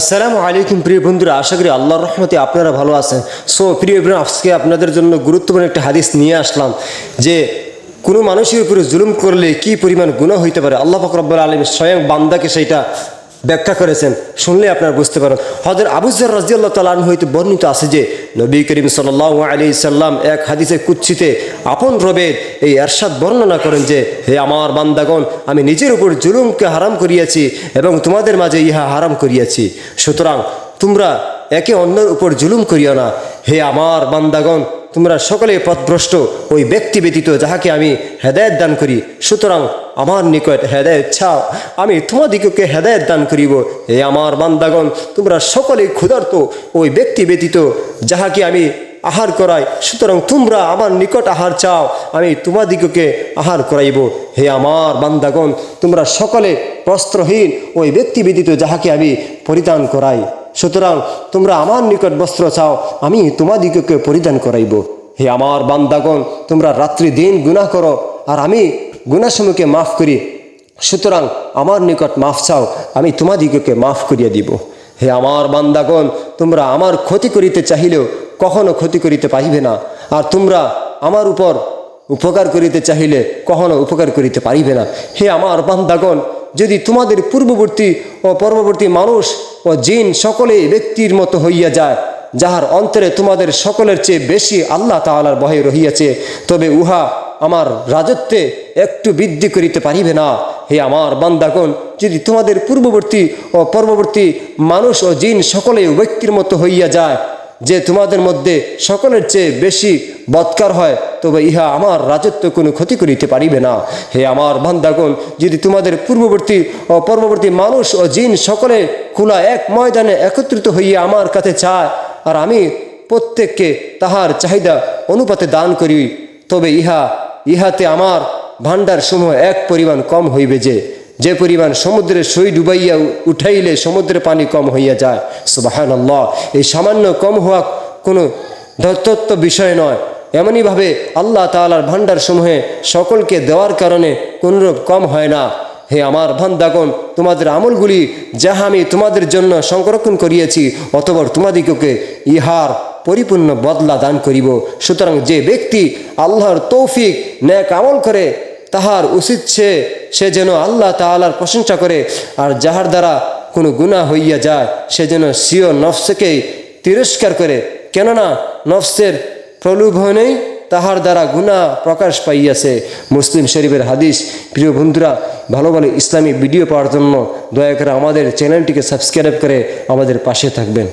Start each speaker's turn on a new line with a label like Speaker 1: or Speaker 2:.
Speaker 1: আসসালামু আলাইকুম প্রিয় বন্ধুরা, আশা করি আল্লাহর রহমতে আপনারা ভালো আছেন। সো প্রিয় ইব্রাহিম আজকে আপনাদের জন্য গুরুত্বপূর্ণ একটা হাদিস নিয়ে আসলাম, যে কোনো মানুষের উপরে জুলুম করলে কি পরিমাণ গুণা হইতে পারে? আল্লাহ ফকরব্বুল আলম স্বয়ং বান্দাকে সেইটা ব্যাখ্যা করেছেন। শুনলে আপনারা বুঝতে পারেন হজর আবুজার রাজিয়াল্লাহ তালান হইতে বর্ণিত আছে যে, নবী করিম সাল্লাহ আলি সাল্লাম এক হাদিসে কুচ্ছিতে আপন রবের এই এরশাদ বর্ণনা করেন যে, হে আমার বান্দাগণ, আমি নিজের উপর জুলুমকে হারাম করিয়াছি এবং তোমাদের মাঝে ইহা হারাম করিয়াছি। সুতরাং তোমরা একে অন্যের উপর জুলুম করিও না। হে আমার বান্দাগণ তোমরা সকলে পথভ্রষ্ট, ওই ব্যক্তি ব্যতীত যাহাকে আমি হেদায়ত দান করি, সুতরাং আমার নিকট হেদায়ত ছাও আমি তোমাদিগকে হেদায়ত দান করিব। হে আমার বান্দাগণ, তোমরা সকলে ক্ষুধার্ত, ওই ব্যক্তি ব্যতীত যাহাকে আমি আহার করাই, সুতরাং তোমরা আমার নিকট আহার চাও। আমি তোমাদিগকে আহার করাইব। হে আমার বান্দাগণ, তোমরা সকলে বস্ত্রহীন, ওই ব্যক্তি ব্যতীত যাহাকে আমি পরিধান করাই। সুতরাং তোমরা আমার নিকট বস্ত্র চাও, আমি তোমাদিগকে পরিধান করাইব। হে আমার বান্দাগণ, তোমরা রাত্রি দিন গুনাহ করো, আর আমি গুনাসমূহকে মাফ করি। সুতরাং আমার নিকট মাফ চাও, আমি তোমাদিগকে মাফ করিয়া দিব। হে আমার বান্দাগণ, তোমরা আমার ক্ষতি করিতে চাহিলেও কখনো ক্ষতি করিতে পারিবে না, আর তোমরা আমার উপর উপকার করিতে চাহিলে কখনো উপকার করিতে পারিবে না। হে আমার বান্দাগণ, যদি তোমাদের পূর্ববর্তী ও পরবর্তী মানুষ ও জিন সকলে ব্যক্তির মতো হইয়া যায় যাহার অন্তরে তোমাদের সকলের চেয়ে বেশি আল্লাহ তাআলার ভয়ে রহিয়াছে, তবে উহা আমার রাজত্বে একটু বৃদ্ধি করিতে পারিবে না। হে আমার বান্দাগণ, যদি তোমাদের পূর্ববর্তী ও পরবর্তী মানুষ ও জিন সকলে ব্যক্তির মতো হইয়া যায়, যে তোমাদের মধ্যে সকলের চেয়ে বেশি বৎকার হয়, তবে ইহা আমার রাজত্ব কোনো ক্ষতি করিতে পারিবে না। হে আমার বান্দাগণ, যদি তোমাদের পূর্ববর্তী ও পরবর্তী মানুষ ও জিন সকলে খোলা এক ময়দানে একত্রিত হইয়া আমার কাছে চায় আর আমি প্রত্যেককে তাহার চাহিদা অনুপাতে দান করি, তবে ইহা, ইহাতে আমার ভাণ্ডার সমূহ এক পরিমাণ কম হইবে যে যে পরিমাণ সমুদ্রে সই ডুবাইয়া উঠাইলে সমুদ্রের পানি কম হইয়া যায়। সুবাহান এই সামান্য কম হওয়া কোনো দত্তত্ব বিষয় নয়। এমনইভাবে আল্লাহ তালার ভাণ্ডার সমূহে সকলকে দেওয়ার কারণে কোনরূপ কম হয় না। হে আমার ভান্দাগণ তোমাদের আমলগুলি যাহা আমি তোমাদের জন্য সংরক্ষণ করিয়েছি অতবর তোমাদিগকে ইহার পরিপূর্ণ বদলা দান করিব। সুতরাং যে ব্যক্তি আল্লাহর তৌফিক, ন্যাক আমল করে, তাহার উচিত সে সে যেন আল্লাহ তাআলার প্রশংসা করে, আর যাহার দ্বারা কোনো গুণা হইয়া যায়, সে যেন সিও নফসকেই তিরস্কার করে। কেননা, নফসের প্রলোভনেই তাহার দ্বারা গুণা প্রকাশ পাইয়াছে। মুসলিম শরীফের হাদিস। প্রিয় বন্ধুরা, ভালো ভালো ইসলামী ভিডিও পাওয়ার জন্য দয়া করে আমাদের চ্যানেলটিকে সাবস্ক্রাইব করে আমাদের পাশে থাকবেন।